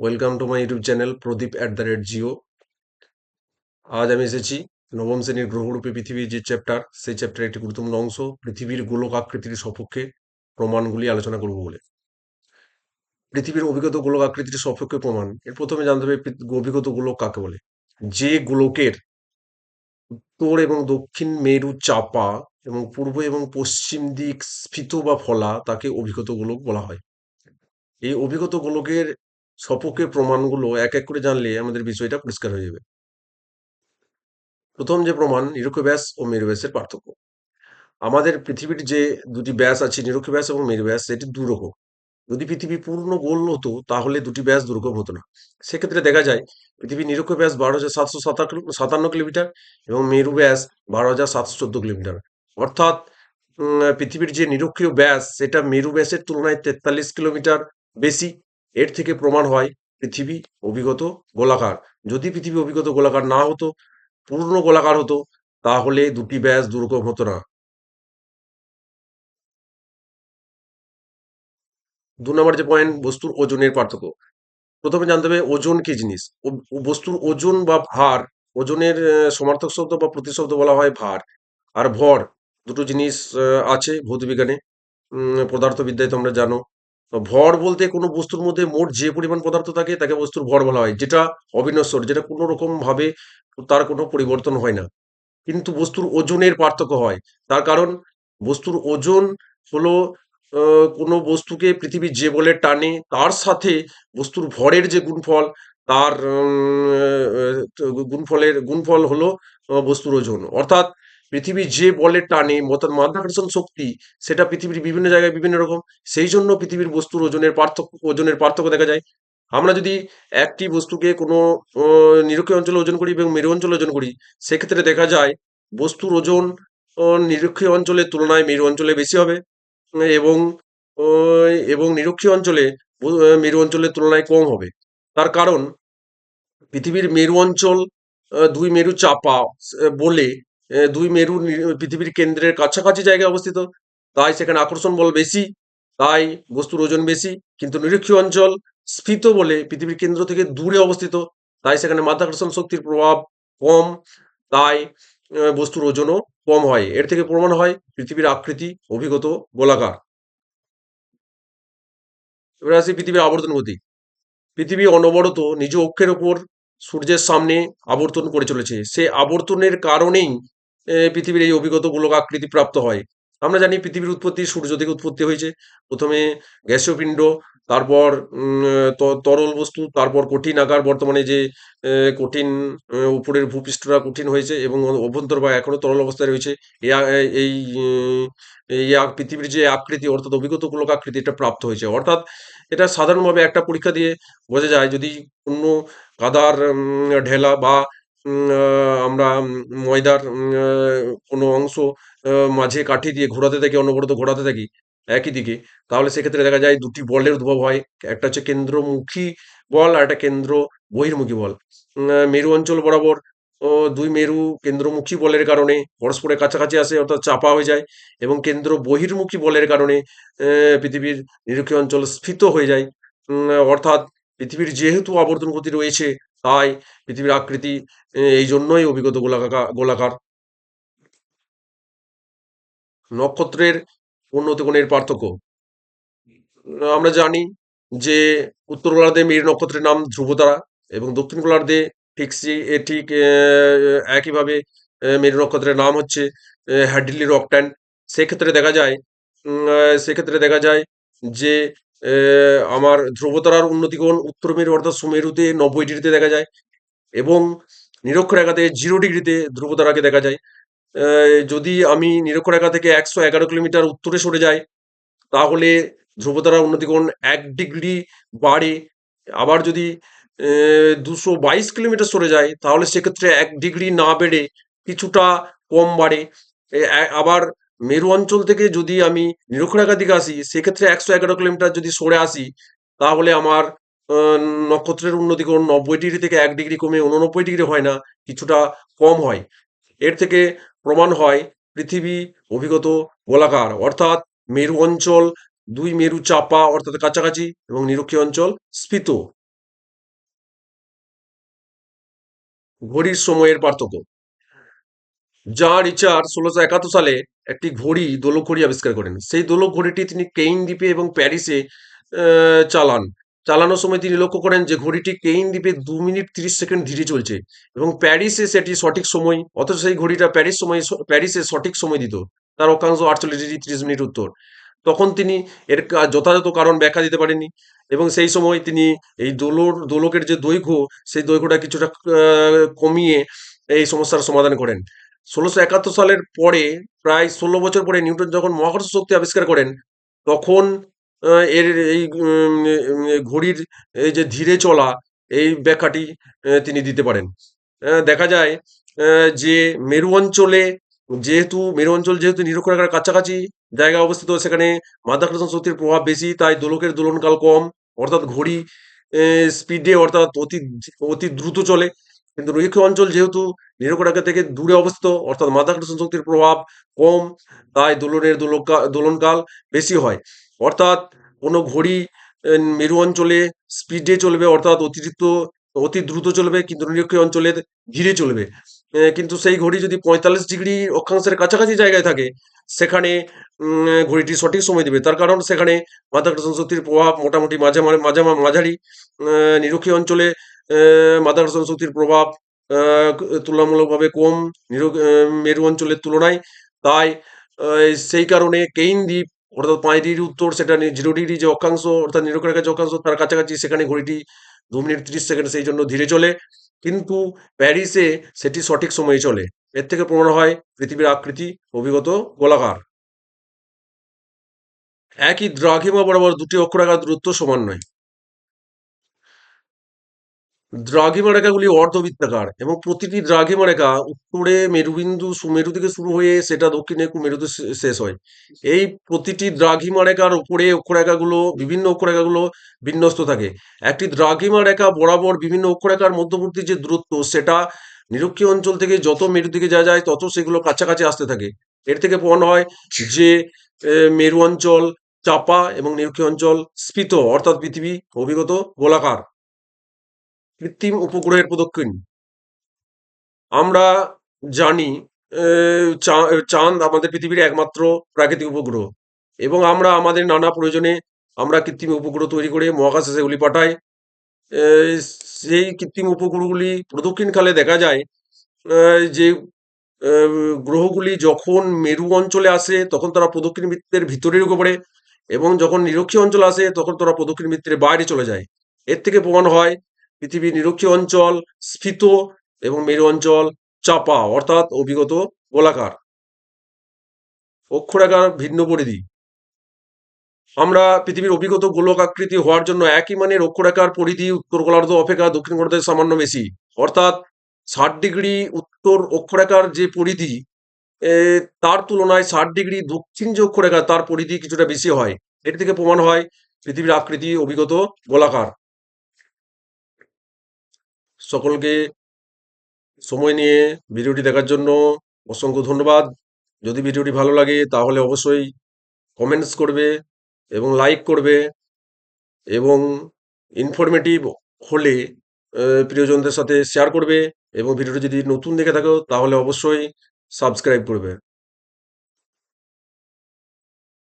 Welcome to my YouTube channel Pradeep at the rate Jio আজ আমি এসেছি নবম শ্রেণির গ্রহরূপে পৃথিবীর যে চ্যাপ্টার সেই চ্যাপ্টারের একটি গুরুত্বপূর্ণ অংশ, পৃথিবীর গোলক আকৃতির সপক্ষে প্রমাণগুলি আলোচনা করব বলে। পৃথিবীর অভিগত গোলক আকৃতির সপক্ষে প্রমাণ। এর প্রথমে জানতে হবে অভিগত গোলক কাকে বলে? যে গোলকের উত্তর এবং দক্ষিণ মেরু চাপা এবং পূর্ব এবং পশ্চিম দিক স্ফীত বা ফলা তাকে অভিগত গোলক বলা হয়। এই অভিগত গোলকের সপক্ষে প্রমাণগুলো এক এক করে জানলে আমাদের বিষয়টা পরিষ্কার হয়ে যাবে। প্রথম যে প্রমাণ নিরক্ষ ব্যাস ও মেরু ব্যাসের পার্থক্য। আমাদের পৃথিবীর যে দুটি ব্যাস আছে নিরক্ষ ব্যাস এবং মেরু ব্যাস, সেটি দুরকম। যদি পৃথিবী পূর্ণ গোল হতো, তাহলে দুটি ব্যাস দুরকম হতো না। সেক্ষেত্রে দেখা যায়, পৃথিবীর নিরক্ষ ব্যাস বারো হাজার সাতশো সাতান্ন কিলোমিটার এবং মেরু ব্যাস বারো হাজার সাতশো চোদ্দ কিলোমিটার। অর্থাৎ পৃথিবীর যে নিরক্ষীয় ব্যাস, সেটা মেরু ব্যাসের তুলনায় তেতাল্লিশ কিলোমিটার বেশি। এর থেকে প্রমাণ হয় পৃথিবী অভিগত গোলাকার। যদি পৃথিবী অভিগত গোলাকার না হতো, পূর্ণ গোলাকার হতো, তাহলে দুটি ব্যাস দুরকম হতো না। দু নম্বর যে পয়েন্ট বস্তুর ওজনের পার্থক্য। প্রথমে জানতে হবে ওজন কি জিনিস? বস্তুর ওজন বা ভার, ওজনের সমার্থক শব্দ বা প্রতিশব্দ বলা হয় ভার। আর ভর, দুটো জিনিস আছে ভৌতবিজ্ঞানে। পদার্থবিদ্যায় তোমরা জানো। ভর বলতে কোনো বস্তুর মধ্যে মোট যে পরিমাণ পদার্থ থাকে তাকে বস্তুর ভর বলা হয়, যেটা অবিনশ্বর, যেটা কোনো রকম ভাবে তার কোনো পরিবর্তন হয় না। কিন্তু বস্তুর ওজনের পার্থক্য হয়। তার কারণ বস্তুর ওজন হলো কোনো বস্তুকে পৃথিবী যে বলে টানে, তার সাথে বস্তুর ভরের যে গুণফল, তার গুণফলের গুণফল হলো বস্তুর ওজন। অর্থাৎ পৃথিবী যে বলে টানে অর্থাৎ মাধ্যাকর্ষণ শক্তি, সেটা পৃথিবীর বিভিন্ন জায়গায় বিভিন্ন রকম। সেই জন্য পৃথিবীর বস্তুর ওজনের পার্থক্য ওজনের পার্থক্য দেখা যায়। আমরা যদি একটি বস্তুকে কোনো নিরক্ষীয় অঞ্চলে ওজন করি এবং মেরু অঞ্চলে ওজন করি, সেক্ষেত্রে দেখা যায় বস্তুর ওজন নিরক্ষীয় অঞ্চলের তুলনায় মেরু অঞ্চলে বেশি হবে। এবং এবং নিরক্ষীয় অঞ্চলে মেরু অঞ্চলের তুলনায় কম হবে। তার কারণ, পৃথিবীর মেরু অঞ্চল দুই মেরু চাপা বলে দুই মেরু পৃথিবীর কেন্দ্রের কাছাকাছি জায়গায় অবস্থিত। তাই সেখানে আকর্ষণ বল বেশি, তাই বস্তুর ওজন বেশি, কিন্তু নিরক্ষীয় অঞ্চল স্ফীত বলে পৃথিবীর কেন্দ্র থেকে দূরে অবস্থিত। তাই সেখানে মাধ্যাকর্ষণ শক্তির প্রভাব কম, তাই বস্তুর ওজনও কম হয়। এর থেকে প্রমাণ হয় পৃথিবীর আকৃতি, অভিগত, গোলাকার। এবার আসি পৃথিবীর আবর্তন গতি। পৃথিবী অনবরত নিজ অক্ষের ওপর সূর্যের সামনে আবর্তন করে চলেছে। সে আবর্তনের কারণেই পৃথিবীর এই অভিগত গোলক আকৃতি প্রাপ্ত হয়। আমরা জানি পৃথিবীর উৎপত্তি সূর্য থেকে উৎপত্তি হয়েছে। প্রথমে গ্যাসীয় পিণ্ড তারপর তরল বস্তু, তারপর কঠিন আকার, বর্তমানে যে কঠিন উপরের ভূপৃষ্ঠটা কঠিন হয়েছে এবং অভ্যন্তর বা এখনও তরল অবস্থায় রয়েছে। এই এই পৃথিবীর যে আকৃতি, অর্থাৎ অভিগত গোলক আকৃতি, এটা প্রাপ্ত হয়েছে। অর্থাৎ এটা সাধারণভাবে একটা পরীক্ষা দিয়ে বোঝা যায়, যদি অন্য কাদার ঢেলা বা আমরা ময়দার কোনো অংশ মাঝে কাঠি দিয়ে ঘোরাতে থাকি, অনবরত ঘোরাতে থাকি, একই দিকে। তাহলে সেক্ষেত্রে দেখা যায় দুটি বলের উদ্ভব হয়। একটা হচ্ছে কেন্দ্রমুখী বল আর একটা কেন্দ্র বহির্মুখী বল। মেরু অঞ্চল বরাবর দুই মেরু কেন্দ্রমুখী বলের কারণে পরস্পরের কাছাকাছি আসে, অর্থাৎ চাপা হয়ে যায় এবং কেন্দ্র বহির্মুখী বলের কারণে পৃথিবীর নিরক্ষীয় অঞ্চল স্ফীত হয়ে যায়। অর্থাৎ পৃথিবীর যেহেতু আবর্তন গতি রয়েছে তাই পৃথিবীর আকৃতি এই জন্যই অভিগত গোলাকার গোলাকার। নক্ষত্রের উন্নত কোণের পার্থক্য। আমরা জানি যে উত্তর গোলার্ধে মেরু নক্ষত্রের নাম ধ্রুবতারা এবং দক্ষিণ গোলার্ধে ঠিক ঠিক একইভাবে মেরু নক্ষত্রের নাম হচ্ছে হ্যাডলি রকট্যান। সেক্ষেত্রে দেখা যায় সেক্ষেত্রে দেখা যায় যে আমার ধ্রুবতারার উন্নতিকোণ উত্তর মেরু অর্থাৎ সুমেরুতে নব্বই ডিগ্রিতে দেখা যায় এবং নিরক্ষরেখাতে জিরো ডিগ্রিতে ধ্রুবতারাকে দেখা যায়। যদি আমি নিরক্ষরেখা থেকে একশো এগারো কিলোমিটার উত্তরে সরে যাই, তাহলে ধ্রুবতারার উন্নতিকোণ এক ডিগ্রি বাড়ে। আবার যদি দুশো বাইশ কিলোমিটার সরে যায় তাহলে সেক্ষেত্রে এক ডিগ্রি না বেড়ে কিছুটা কম বাড়ে। আবার মেরু অঞ্চল থেকে যদি আমি নিরক্ষরেখার দিকে আসি, সেক্ষেত্রে একশো এগারো কিলোমিটার যদি সরে আসি, তাহলে আমার নক্ষত্রের উন্নতি কোণ নব্বই ডিগ্রি থেকে এক ডিগ্রি কমে উননব্বই ডিগ্রি হয় না, কিছুটা কম হয়। এর থেকে প্রমাণ হয় পৃথিবী অভিগত গোলাকার। অর্থাৎ মেরু অঞ্চল দুই মেরু চাপা, অর্থাৎ কাছাকাছি, এবং নিরক্ষীয় অঞ্চল স্ফীত। ঘড়ির সময়ের পার্থক্য। যা রিচার্ড ষোলোশো একাত্তর সালে একটি ঘড়ি দোলক ঘড়ি আবিষ্কার করেন। সেই দোলক ঘড়িটি তিনি কেইন দ্বীপে এবং প্যারিসে চালান। চালানোর সময় তিনি লক্ষ্য করেন যে ঘড়িটি কেইন দ্বীপে দু মিনিট তিরিশ সেকেন্ড ধীরে চলছে এবং প্যারিসে সেটি সঠিক সময়, অথচ সেই ঘড়িটা প্যারিস সময় প্যারিসে সঠিক সময় দিত। তার অক্ষাংশ আটচল্লিশ ডিগ্রি তিরিশ মিনিট উত্তর। তখন তিনি এর যথাযথ কারণ ব্যাখ্যা দিতে পারেননি এবং সেই সময় তিনি এই দোলর, দোলকের যে দৈর্ঘ্য, সেই দৈর্ঘ্যটা কিছুটা কমিয়ে এই সমস্যার সমাধান করেন। ষোলোশো একাত্তর সালের পরে, প্রায় ষোলো বছর পরে নিউটন যখন মহাকর্ষ শক্তি আবিষ্কার করেন, তখন এর এই ঘড়ির এই যে ধীরে চলা, এই ব্যাখ্যাটি তিনি দিতে পারেন। দেখা যায় যে মেরু অঞ্চলে যেহেতু, মেরু অঞ্চল যেহেতু নিরক্ষরেখার কাছাকাছি জায়গায় অবস্থিত, সেখানে মাধ্যাকর্ষণ শক্তির প্রভাব বেশি, তাই দোলকের দোলনকাল কম, অর্থাৎ ঘড়ি স্পিডে অর্থাৎ অতি অতি দ্রুত চলে। কিন্তু রৈক্ষ অঞ্চল যেহেতু নিরক্ষরেখা থেকে দূরে অবস্থিত, অর্থাৎ মাধ্যাকর্ষণ শক্তির প্রভাব কম, তাই দোলনের দোলনকাল বেশি হয়। অর্থাৎ কোনো ঘড়ি মেরু অঞ্চলে স্পিডে চলবে, অর্থাৎ অতিরিক্ত, অতি দ্রুত চলবে, কিন্তু নিরক্ষীয় অঞ্চলে ধীরে চলবে। কিন্তু সেই ঘড়ি যদি পঁয়তাল্লিশ ডিগ্রি অক্ষাংশের কাছাকাছি জায়গায় থাকে, সেখানে ঘড়িটি সঠিক সময় দেবে। তার কারণ সেখানে মাধ্যাকর্ষণ শক্তির প্রভাব মোটামুটি মাঝে মাঝে মাঝে মাঝারি নিরক্ষীয় অঞ্চলে মাধ্যাকর্ষণ শক্তির প্রভাব তুলনামূলকভাবে কম নির মেরু অঞ্চলের তুলনায়। তাই সেই কারণে কেইন দ্বীপ, অর্থাৎ পাঁচ ডিগ্রি উত্তর, সেটা জিরো ডিগ্রি যে অক্ষাংশ, অর্থাৎ নিরক্ষরেখার যে অক্ষাংশ, তার কাছাকাছি সেখানে ঘড়িটি দু মিনিট তিরিশ সেকেন্ড সেই জন্য ধীরে চলে। কিন্তু প্যারিসে সেটি সঠিক সময়ে চলে। এর থেকে প্রমাণ হয় পৃথিবীর আকৃতি, অভিগত গোলাকার। একই দ্রাঘিমা বরাবর দুটি অক্ষরাকার দূরত্ব সমান নয়। দ্রাঘিমা রেখাগুলি অর্ধবৃত্তাকার এবং প্রতিটি দ্রাঘিমা রেখা উত্তরে মেরুবিন্দু সুমেরু থেকে শুরু হয়ে সেটা দক্ষিণে কুমেরুতে শেষ হয়। এই প্রতিটি দ্রাঘিমা রেখার উপরে অক্ষরেখাগুলো, বিভিন্ন অক্ষরেখাগুলো বিন্যস্ত থাকে। একটি দ্রাঘিমা রেখা বরাবর বিভিন্ন অক্ষরেখার মধ্যবর্তী যে দূরত্ব, সেটা নিরক্ষীয় অঞ্চল থেকে যত মেরু দিকে যা যায়, তত সেগুলো কাছাকাছি আসতে থাকে। এর থেকে প্রমাণ হয় যে মেরু অঞ্চল চাপা এবং নিরক্ষীয় অঞ্চল স্ফীত, অর্থাৎ পৃথিবী অভিগত গোলাকার। কৃত্রিম উপগ্রহের প্রদক্ষিণ আমরা জানি চাঁদ আমাদের পৃথিবীর একমাত্র প্রাকৃতিক উপগ্রহ এবং আমরা আমাদের নানা প্রয়োজনে আমরা কৃত্রিম উপগ্রহ তৈরি করে মহাকাশে সেগুলি পাঠাই। সেই কৃত্রিম উপগ্রহগুলি প্রদক্ষিণকালে দেখা যায় যে গ্রহগুলি যখন মেরু অঞ্চলে আসে তখন তারা প্রদক্ষিণ বৃত্তের ভিতরে ঢুকে পড়ে এবং যখন নিরক্ষীয় অঞ্চল আসে তখন তারা প্রদক্ষিণ বৃত্তের বাইরে চলে যায়। এর থেকে প্রমাণ হয় পৃথিবীর নিরক্ষীয় অঞ্চল স্ফীত এবং মেরু অঞ্চল চাপা, অর্থাৎ অভিগত গোলাকার। অক্ষরেখার ভিন্ন পরিধি। আমরা পৃথিবীর অভিগত গোলক আকৃতি হওয়ার জন্য একই মানের অক্ষরেখার পরিধি উত্তর গোলার্ধ অপেক্ষা দক্ষিণ গোলার্ধে সামান্য বেশি। অর্থাৎ ষাট ডিগ্রি উত্তর অক্ষরাকার যে পরিধি তার তুলনায় ষাট ডিগ্রি দক্ষিণ যে অক্ষরেখা, তার পরিধি কিছুটা বেশি হয়। এর থেকে প্রমাণ হয় পৃথিবীর আকৃতি অভিগত গোলাকার। সকলকে সময় নিয়ে ভিডিওটি দেখার জন্য অসংখ্য ধন্যবাদ। যদি ভিডিওটি ভালো লাগে তাহলে অবশ্যই কমেন্টস করবে এবং লাইক করবে এবং ইনফরমেটিভ হলে প্রিয়জনদের সাথে শেয়ার করবে এবং ভিডিওটি যদি নতুন দেখে থাকো তাহলে অবশ্যই সাবস্ক্রাইব করবে।